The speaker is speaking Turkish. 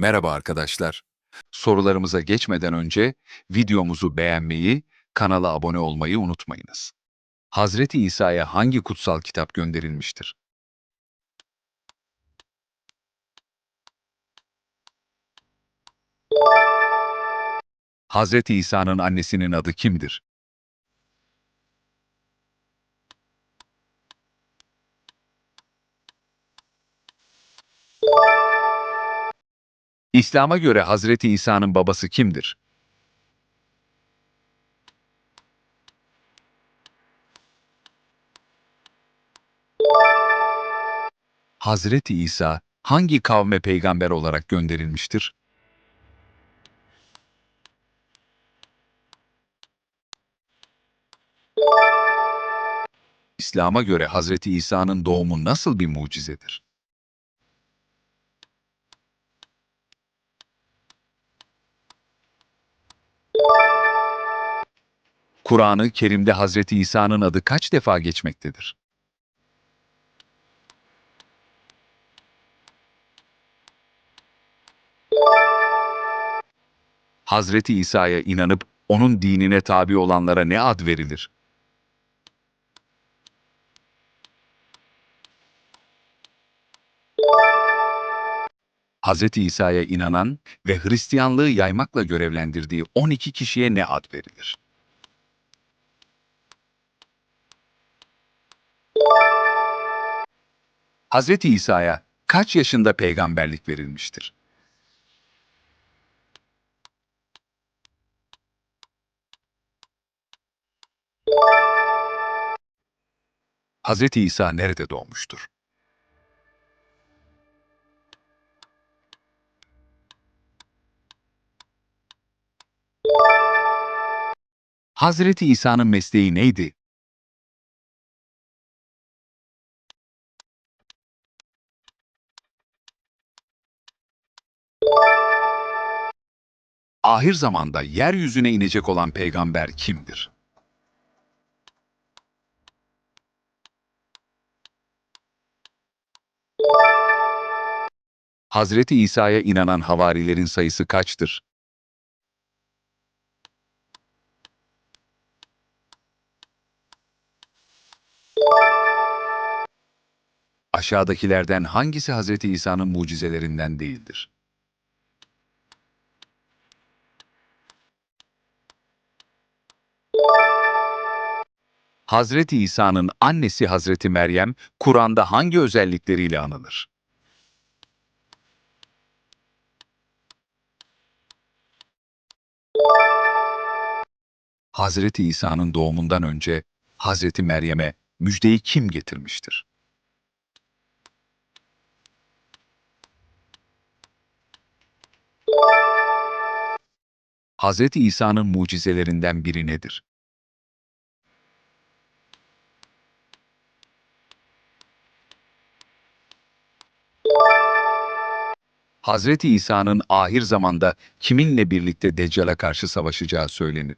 Merhaba arkadaşlar. Sorularımıza geçmeden önce videomuzu beğenmeyi, kanala abone olmayı unutmayınız. Hazreti İsa'ya hangi kutsal kitap gönderilmiştir? Hazreti İsa'nın annesinin adı kimdir? İslam'a göre Hazreti İsa'nın babası kimdir? Hazreti İsa hangi kavme peygamber olarak gönderilmiştir? İslam'a göre Hazreti İsa'nın doğumu nasıl bir mucizedir? Kur'an-ı Kerim'de Hazreti İsa'nın adı kaç defa geçmektedir? Hazreti İsa'ya inanıp onun dinine tabi olanlara ne ad verilir? Hazreti İsa'ya inanan ve Hristiyanlığı yaymakla görevlendirdiği 12 kişiye ne ad verilir? Hazreti İsa'ya kaç yaşında peygamberlik verilmiştir? Hazreti İsa nerede doğmuştur? Hazreti İsa'nın mesleği neydi? Ahir zamanda yeryüzüne inecek olan peygamber kimdir? Hazreti İsa'ya inanan havarilerin sayısı kaçtır? Aşağıdakilerden hangisi Hazreti İsa'nın mucizelerinden değildir? Hazreti İsa'nın annesi Hazreti Meryem, Kur'an'da hangi özellikleriyle anılır? Hazreti İsa'nın doğumundan önce Hazreti Meryem'e müjdeyi kim getirmiştir? Hazreti İsa'nın mucizelerinden biri nedir? Hazreti İsa'nın ahir zamanda kiminle birlikte Deccal'a karşı savaşacağı söylenir.